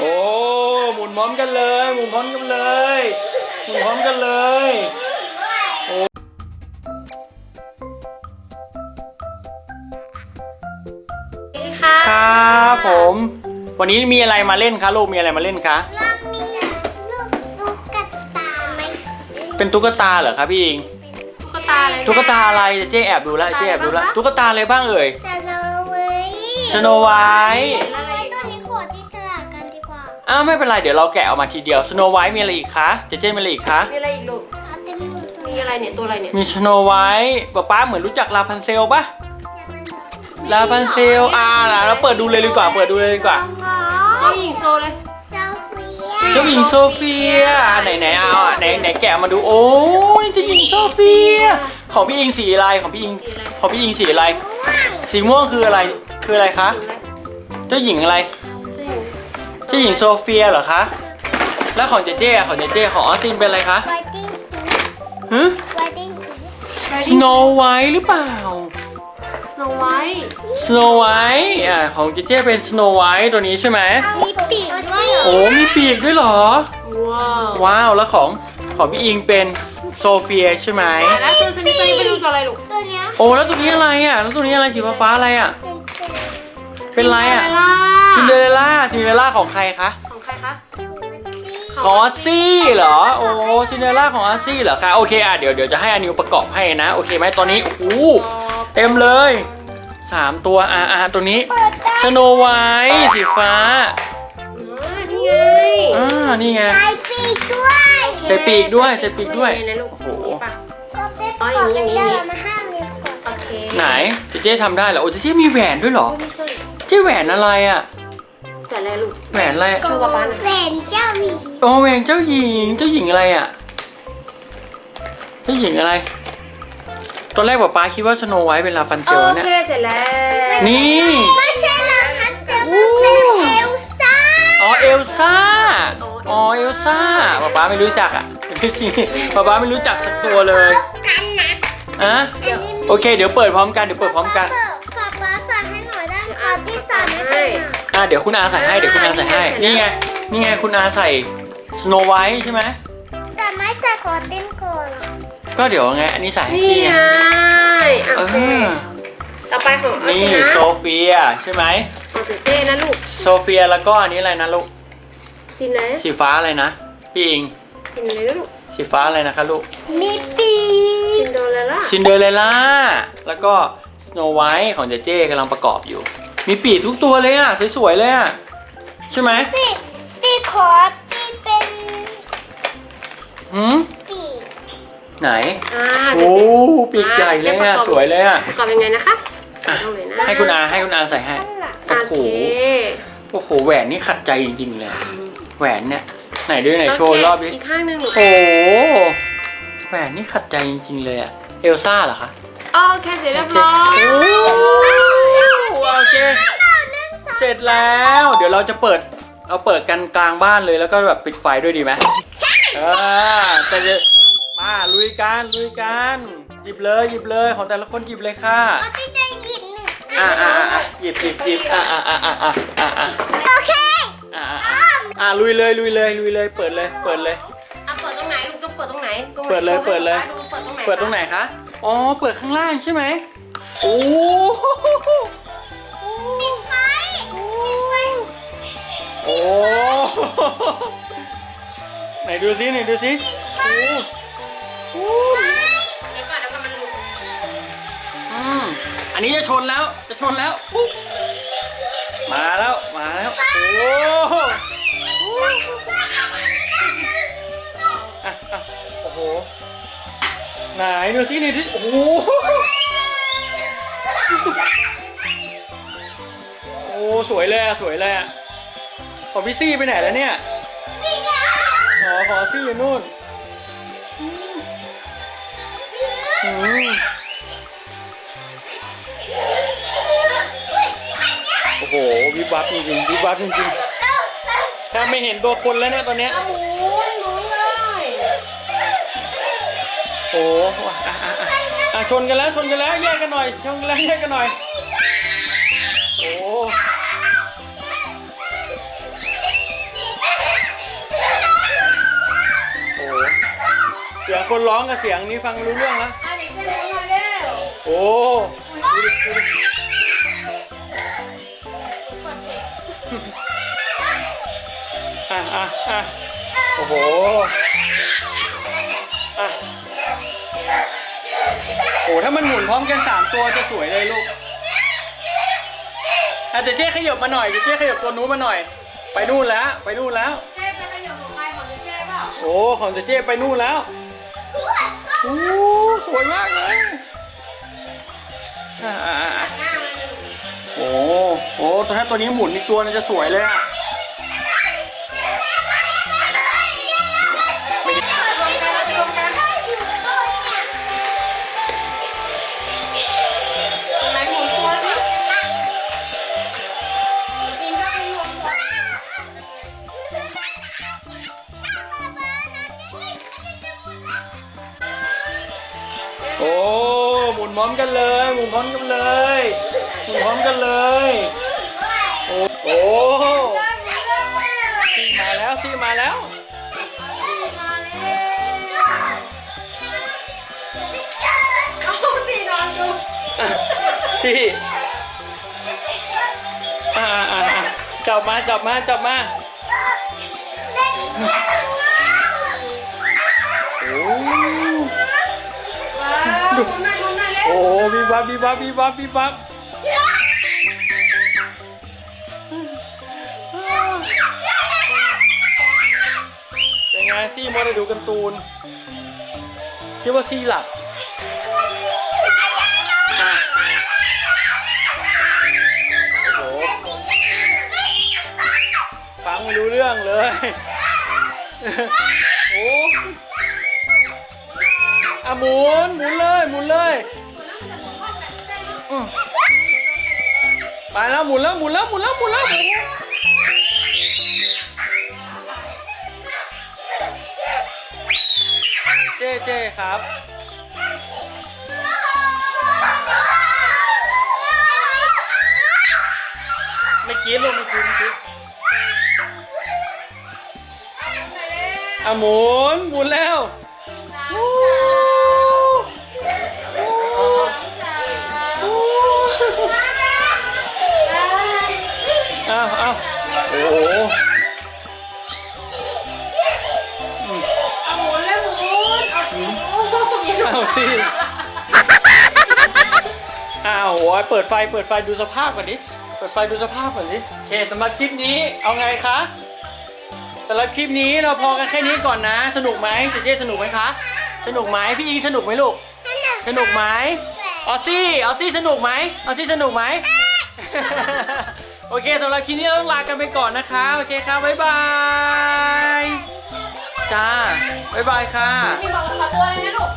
โอ้หมุนพร้อมกันเลย หมุนพร้อมกันเลยหมุนพร้อมกันเลยโอ้ครับผม วันนี้มีอะไรมาเล่นคะลูกมีอะไรมาเล่นคะเรามีลูกตุ๊กตาไหมเป็นตุ๊กตาเหรอครับพี่อิงตุ๊กตาอะไรนะตุ๊กตาอะไรเจ๊แอบดูแล้วเจ๊แอบดูแล้วตุ๊กตาอะไรบ้างคะตุ๊กตาอะไรบ้างเอ่ยสโนไว้สโนไวท์ อ้าวไม่เป็นไรเดี๋ยวเราแกะออกมาทีเดียวสโนไวท์มีอะไรอีกคะเจ๊เจ๊มีอะไรอีกคะมีอะไรอีกลูกเอาเต็มมือมีอะไรเนี่ยตัวอะไรเนี่ยมีสโนไวท์ป๊าป๊าเหมือนรู้จักลาพันเซลปะลาพันเซลอ่าล่ะเราเปิดดูเลยดีกว่าเปิดดูเลยดีกว่าเจ้าหญิงโซเลยโซเฟียเจ้าหญิงโซเฟียอะไหนไหนเอาอะไหนไหนแกะมาดูโอ้นี่เจ้าหญิงโซเฟียของพี่อิงสีอะไรของพี่อิงสีอะไรของพี่อิงสีอะไร ม่วงสีม่วงคืออะไรคืออะไรคะสีอะไรเจ้าหญิงอะไร เจ้าหญิงเจ้าหญิงโซเฟียเหรอคะ แล้วของเจเจอะของเจเจของออสตินเป็นอะไรคะไวติ้งฮึไวติ้งสโนไวท์หรือเปล่า สโนไวท์สโนไวท์อะของเจเจเป็นสโนไวท์ตัวนี้ใช่ไหม มีปีกด้วยเหรอโอ้มีปีกด้วยเหรอ ว้าวว้าว แล้วของของพี่อิงเป็นโซเฟียใช่ไหมแล้วตัวชนิดตัวนี้ไปดูตัวอะไรลูกตัวเนี้ยโอ้แล้วตัวนี้อะไรอะ แล้วตัวนี้อะไรสีฟ้าๆอะไรอะ เป็นเป็นเป็นอะไรอะ ซินเดอเรลล่า ซินเดอเรลล่าซินเดอเรลล่าของใครคะของใครคะของออสซี่เหรอโอ้ซินเดอเรลล่าของออสซี่เหรอคะโอเคอะเดี๋ยวเดี๋ยวจะให้อานิวประกอบให้นะโอเคไหมตอนนี้โอ้โหเต็มเลยสามตัวอะอะตัวนี้เปิดได้สโนไวท์สีฟ้าอ่านี่ไงอ่านี่ไงใส่ปีกด้วยใส่ปีกด้วยใส่ปีกด้วยนี่นะลูกโอ้โหนี่ปะก็เต้นก่อนเลยเดินมาห้ามเลยก่อนโอเคไหนเจเจ๊ทำได้เหรอโอ้เจเจ๊มีแหวนด้วยเหรอไม่ใช่เจ๊แหวนอะไรอะ แต่อะไรลูกแหวนอะไรโชว์ป๊าป๊าหน่อยแหวนเจ้าหญิงโอ้แหวนเจ้าหญิง เจ้าหญิงอะไรอะ เจ้าหญิงอะไร ตอนแรกป๊าป๊าคิดว่าสโนไวท์เป็นลาฟันเจโอลเนี่ย เคเสร็จแล้ว นี่ ไม่ใช่ลาพัสเซลมันเป็นเอลซ่าอ๋อเอลซ่า อ๋อเอลซ่าป๊าป๊าไม่รู้จักอะป๊าป๊าไม่รู้จักสักตัวเลยกันนะอะอันนี้มีโอเค เดี๋ยวเปิดพร้อมกัน เดี๋ยวเปิดพร้อมกันฝากป้าสอนให้หน่อยได้ขอที่สอนให้เป็นหน่อย อะเดี๋ยวคุณอาใส่ให้ เดี๋ยวคุณอาใส่ให้ นี่ไง นี่ไงคุณอาใส่สโนไวท์ใช่ไหม แต่ไม่ใส่ขอเต้นก่อนก็เดี๋ยวไง อันนี้ใส่ให้นี่พี่ไงไงอะเอโอเคอต่อไปของเอานี่ตินะโซเฟียใช่ไหม ของเจเจ้นะลูกโซเฟียแล้วก็อันนี้อะไรนะลูกซินเลยสีฟ้าอะไรนะพี่อิงซินเลยนะลูกสีฟ้าอะไรนะคะลูก มีปีซิกนโดเรลล่าซินเดอเรลล่า แล้วก็สโนไวท์ของเจเจกำลังประกอบอยู่ มีปีกทุกตัวเลยอะสวยๆเลยอะใช่ไหมสิปีกขอที่เป็นหืมปีกไหนอ่าเจโอ้เจ้ปีกใหญ่เลยอะสวยเลยอะประกอบยังไงนะคะอะต้องเลยนะให้คุณอาให้คุณอาใส่ให้ข้างหลังโอ้โอโหเคโอ้โหแหวนนี่ขัดใจจริงๆเลยแหวนเนี่ยไหนด้วยไหนโชว์รอบดิอีกข้างหนึงหนูโอ้โหแหวนนี่ขัดใจจริงๆเลยอะเอลซ่าเหรอคะโอเคเสร็จเรียบร้อย โอ้โอเค เสร็จแล้ว เดี๋ยวเราจะเปิดเราเปิดกันกลางบ้านเลยแล้วก็แบบปิดไฟด้วยดีไหมใช่เออแต่จะมาลุยกันลุยกันหยิบเลยหยิบเลยของแต่ละคนหยิบเลยค่ะเอาที่จะหยิบหนึ่งอ่าอ่าอ่าหยิบหยิบหยิบอ่าอ่าอ่าอ่าอ่าอ่าอ่าโอเคอ่าอ่าลุยเลยลุยเลยลุยเลยเปิดเลยเปิดเลยอะเปิดตรงไหนลูกต้องเปิดตรงไหนตรงไหนเปิดเลยโชว์ให้เปิดเลยป๊าดูเปิดตรงไหนเปิดตรงไหนคะอ๋อเปิดข้างล่างใช่ไหมโอ้ ไหนดูซิไหนดูซิโอ้โอ้เดี๋ยวก่อนเดี๋ยวก่อนมันลุกอืมอันนี้จะชนแล้วจะชนแล้วปุ๊บมาแล้วมาแล้วโอ้อะอะโอ้โหไหนดูซินี่ที่โอ้โหโอ้สวยเลยอะสวยเลยอะ ของพี่ซี่ไปไหนแล้วเนี่ยนี่ไงอ๋อขอซี่อยู่นู่นอืมโอ้โหวิบวับจริงๆวิบวับจริงๆถ้าไม่เห็นตัวคนแล้วเนี่ยตอนเนี้ยโอ้โหหนูเลยโอ้โหอะอะอะอะชนกันแล้วชนกันแล้วแยกกันหน่อยชนกันแล้วแยกกันหน่อย คนร้องกับเสียงนี้ฟังรู้เรื่องแล้วอะเด็กเจ๊หมุนหน่อยเร็วโอ้ดูดิดูดิอะอะอะโอ้โหอะโอ้ถ้ามันหมุนพร้อมกันสามตัวจะสวยเลยลูกอาจจะเจ๊ขยับมาหน่อยเดี๋ยวเจ๊ขยับตัวนู้นมาหน่อย ไปนู่นแล้ว ไปนู่นแล้ว เจ๊ไปขยับของใครของเจ๊เจ๊เปล่าโอ้ ของเจ๊เจ๊ไปนู่นแล้ว โอ้สวยมากเลยอะอะอะหน้าโอ้โหถ้าตัวนี้หมุนอีกตัวนึงจะสวยเลยอะ นพร้อมกันเลยหมุนพร้อมกันเลยหมุนพร้อมกันเลย โอ้โอ้ซี่มาแล้วซี่มาแล้วเอาสินอนดูซี่อ่าอ่าอ่าจับมาจับมาจับมาโอ้ว้าวหมุนหน่อยหมุนหน่อยเร็วโอ้บีบับบีบับบีบับบีบับเป็นไงซี่มัวแต่ดูการ์ตูน คิดว่าซี่หลับโอ้โหฟังไม่รู้เรื่องเลย โอ้อะหมุนหมุนเลยหมุนเลย ไปแล้วหมุนแล้วหมุนแล้วหมุนแล้วหมุนแล้วเจเจครับ ไม่กินลูกไม่กินกินอะหมุนหมุนแล้ว อ้าวอ้าวโอ้โหอืมเอาหมุนแล้วหมุนเอาสิโอ้โหมีอ้าวสิอ้าวโอ้ยเปิดไฟเปิดไฟดูสภาพก่อนดิเปิดไฟดูสภาพก่อนดิโอเคสำหรับคลิปนี้เอาไงคะสำหรับคลิปนี้เราพอกันแค่นี้ก่อนนะ สนุกไหมเจเจสนุกไหมคะ สนุกไหมพี่อิงสนุกไหมลูก สนุกไหมออซซี่ออซซี่สนุกไหมออซซี่สนุกไหม โอเคสำหรับคลิปนี้เราต้องลากันไปก่อนนะคะ โอเคค่ะบ๊ายบาย จ้า บ๊ายบายค่ะ พี่บอกว่าขอตัวเลยนะลูก